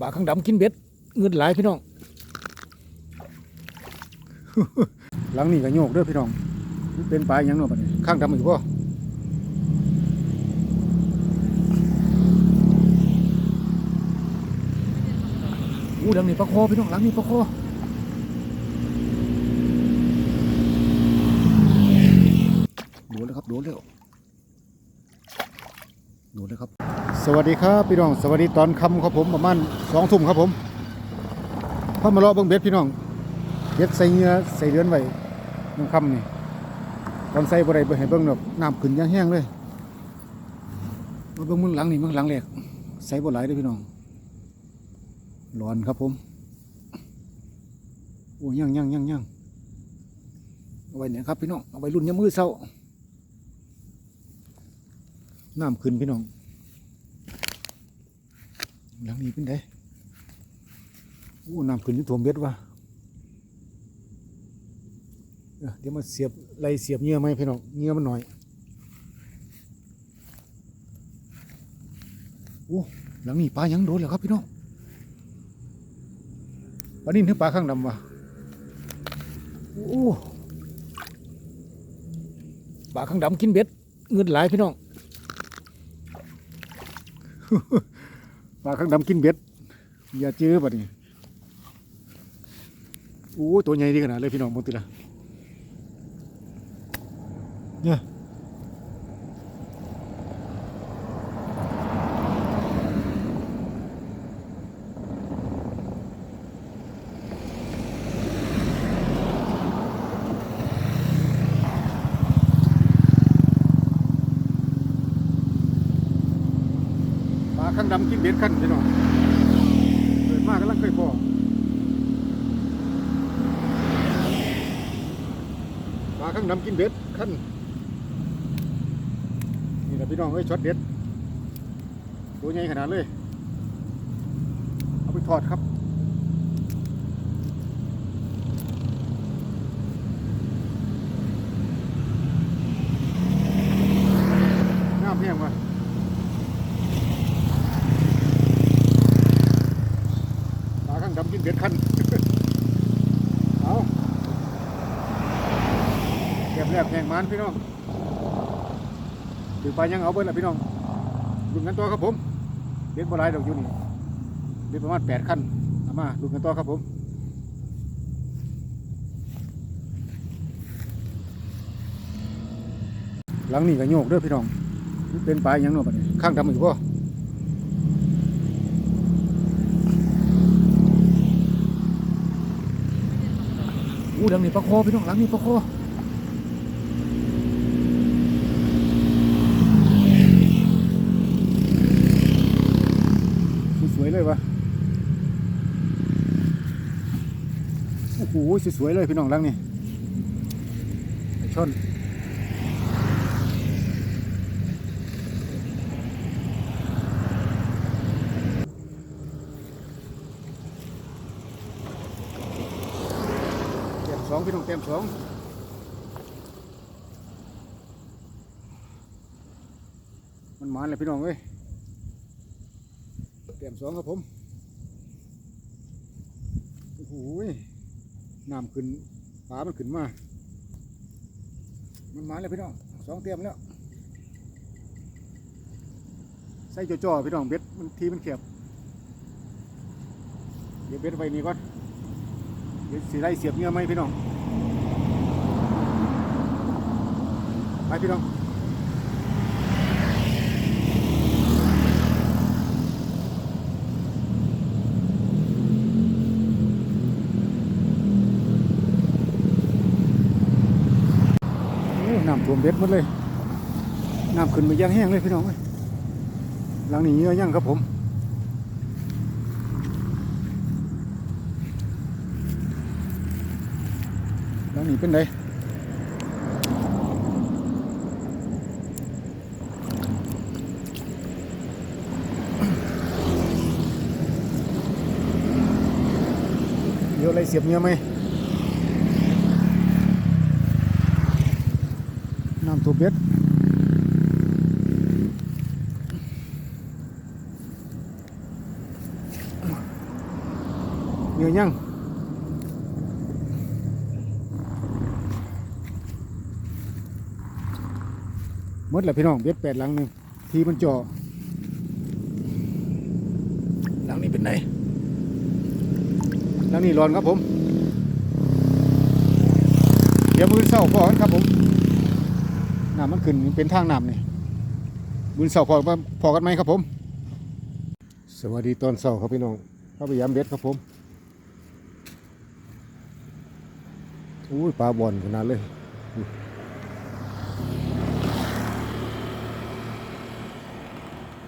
ปลาข้างดำกินเบ็ดเงินหลายพี่น้อง หลังนี้ก็โยกเด้อพี่น้อง เป็นปลาอย่างเนาะบัดนี้ข้างดำอีกบ่อู้หลังนี้ปลาคอพี่น้องหลังนี้ปลาคอโดนแล้วครับโดนแล้วโดนแล้วครับ สวัสดีครับพี่น้อง สวัสดีตอนค่ำครับผมประมาณสองทุ่มครับผมพ่อมาเลาะเบิ้งเบ็ดพี่น้องเบ็ดใส่เงื่อใส่เดือนไว้น้ำค่ำนี่ตอนใส่บ่ได้เบิ่งให้เบิ่งดอกน้ำขึ้นยังแห้งเลยมาเบิ่งมึงหลังนี่มึงหลังแรกใส่บ่หลยเด้อพี่น้องร้อนครับผมโอ้ยยังยังยังยังเอาไว้เนี่ยครับพี่น้องเอาไว้รุ่นยามมือเช้าน้ำขึ้นพี่น้อง หลังนี้เป็นไงโอ้น้ำขึ้นที่ถ่วมเบ็ดว่ะเดี๋ยวมาเสียบไล่เสียบเงื่อไหมพี่น้องเงื่อมันหน่อยโอ้หลังนี้ปลายังโดนแล้วครับพี่น้องปลานิ่นถึงปลาข้างดำว่ะโอ้ปลาข้างดำกินเบ็ดเงินหลายพี่น้อง ปลาข้างดำกินเบ็ดอย่าเจอบัดนี้โอ้ตัวใหญ่ดีขนาดเลยพี่น้องมองติละเนี่ย ข้างดำกินเบ็ดขั้นพี่น้องเกิดมากก็ลังเคยพอปลาข้างดำกินเบ็ดขั้นนี่แหละพี่น้องเอ้ยช็อตเด็ดตัวใหญ่ขนาดเลย เอาไปทอดครับ น้ำแห้งว่ะ ป ลาข้างดำกินเบ็ดคันเอาเก็บแรกแข่งมันพี่น้องถือไปยังเอาเบิ้ลละพี่น้องดุนกันตัวครับผมเบ็ดบหลายดอกอยู่นี่เบ็ดประมาณแปดคันเอามาดุนกันตัวครับผมหลังนี้ก็โยกเด้อพี่น้องเป็นปลาอย่างเนาะบัดนี้ข้างดำอีกบ่ หลังนี้ปลาคพี่น้องหลังนี้ปลาคสวยเลยวะโอ้โหสวยเลยพี่น้องหลังนี้ไอ้ชนเต็มส องพี่น้องเต็มสองมันหมานเลยพี่น้องเอ้ยเต็มสองครับผมโอ้โหน้ำขึ้นปลามันขึ้นมา มันหมานเลยพี่น้องสองเต็มแล้วใส่จ่อๆพี่น้องเบ็ดมันทีมันเขียบเดี๋ยวเบ็ดไว้นี่ก่อน สีไล่เสียบเงี้ยไหมพี่น้องไปพี่น้องน้ำท่วมเบ็ดหมดเลย น้ำขึ้นมาย่างแห้งเลยพี่น้องหลังนี้เงื้อย่างครับผม หลังนี้เป็นไงเดี๋ยวอะไรเสียบเงี้ยไห มน้ำตัวเบ็ดเหนื่อยยังหมดแล้วพี่น้องเบ็ดแปดหลังหนึ่งทีมันจ่อหลังนี้เป็นไหนหลังนี้ร้อนครับผม เดี๋ยวมือเศร้าพอกันครับผมน้ำมันขึ้นเป็นทางน้ำนี่มือเศร้าพอกันพอกันไหมครับผม สวัสดีตอนเศร้าครับพี่น้องเข้าไปยามเบ็ดครับผมอุ้ยปลาบอลขนาดเลย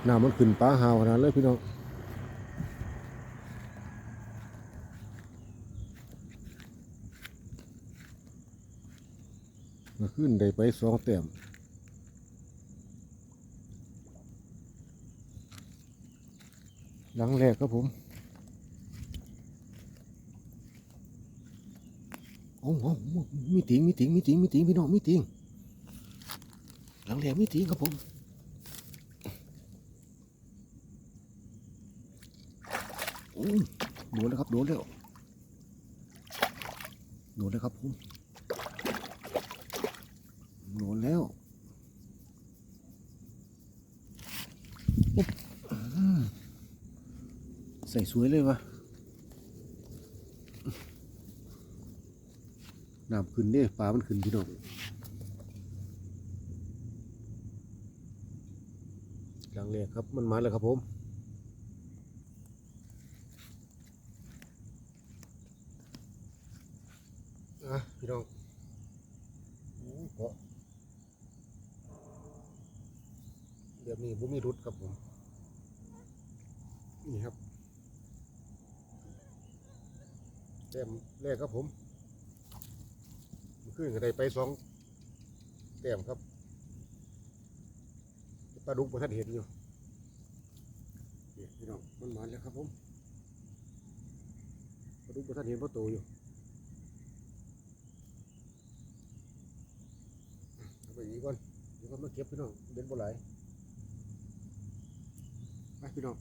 น้ำมันขึ้นปลาหาวขนาดเลยพี่น้องมาขึ้นได้ไปสองแต้มหลังแรกครับผมโอ้โหมีติงมีติงมีติงมีติงพี่น้องมีติงหลังแรกมีติงครับผม โดนแล้วครับ โดนแล้ว โดนแล้วครับผม โดนแล้วใส่สวยเลยวะน้ำขึ้นเนี่ยปลา มันขึ้นพี่น้องหลังแรกครับ มันมาแล้วครับผม พี่น้องเกาะแบบนี้ผมมีรุดครับผม นี่ครับแต้มแรกครับผมขึ้นกันไดไปสองแต้มครับปลาดุกมาท่านเห็นอยู่นี่พี่น้องมันมาแล้วครับผมปลาดุกมาท่านเห็นพราะโตอยู่ เอาไปอีกก่อนเดี๋ยวก็มาเก็บพี่น้องเด็ดบ่หลายไปพี่น้อง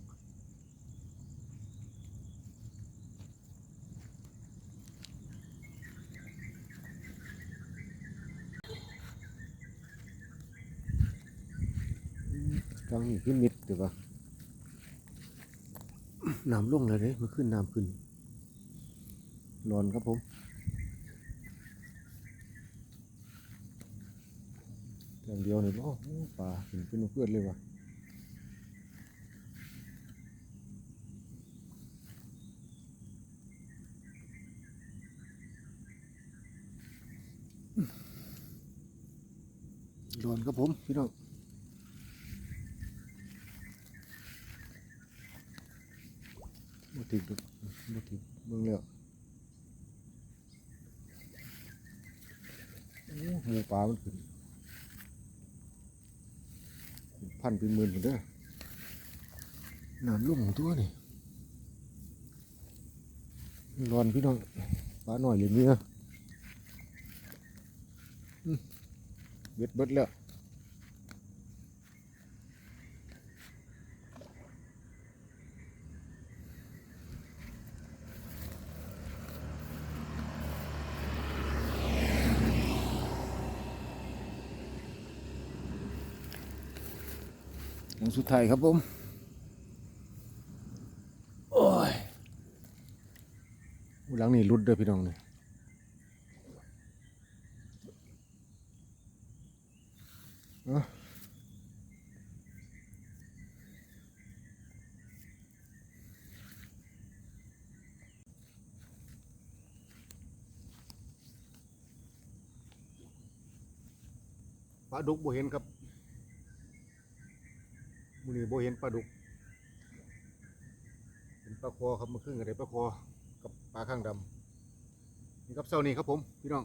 ทางนี้ขึ้นมิดเดี๋ยวว่าน้ำลงเลยเด้มันขึ้นน้ำขึ้นร้อนครับผม อย่างเดียวเนี่ยโอ้โหปลาเห็นเป็นเพื่อนเลยว่ะโดนครับผมพี่น้องมาถึงมาถึงเมืองแล้วโอ้โหปลามันขึ้น พันเป็นหมื่นหมดเด้อน้ำลุ่มของตัวนี่ร้อนพี่น้องปลาหน่อยเลยเนื้อเบ็ดเบิดแล้ว หลังสุดท้ายครับผมโอ้ยหลังนี่รุดเด้อพี่น้องเนี่เอาปลาดุกบ่เห็นครับ บเห็นปลาดุกเห็นปลาคอครับมาครึ่งอะไรปลาคอกับปลาข้างดำนี่ครับเสานี้ครับผมพี่น้อง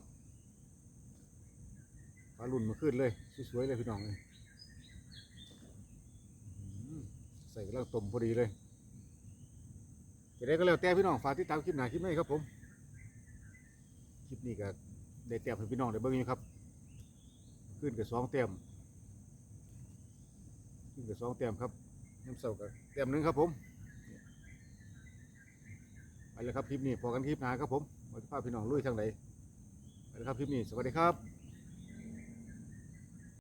ปลาลุ่นมาขึ้นเลยสวยๆเลยพี่น้องเลยใส่กระลังต้มพอดีเลยจะได้ก็แล้วแต่พี่น้องฝากติดตามคลิปหนาคลิปนี้ครับผมคลิปนี้ก็ได้แต้มให้พี่น้องได้เบิ่งอยู่ครับ ขึ้นกับสองแต้ม ขึ้นกับสองเต็มครับน้ำเสากับเต็มหนึ่งครับผมไปแล้วครับคลิปนี้พอกันคลิปหน้าครับผมไว้พาพี่น้องลุยทางไหนไปแล้วครับคลิปนี้สวัสดีครับ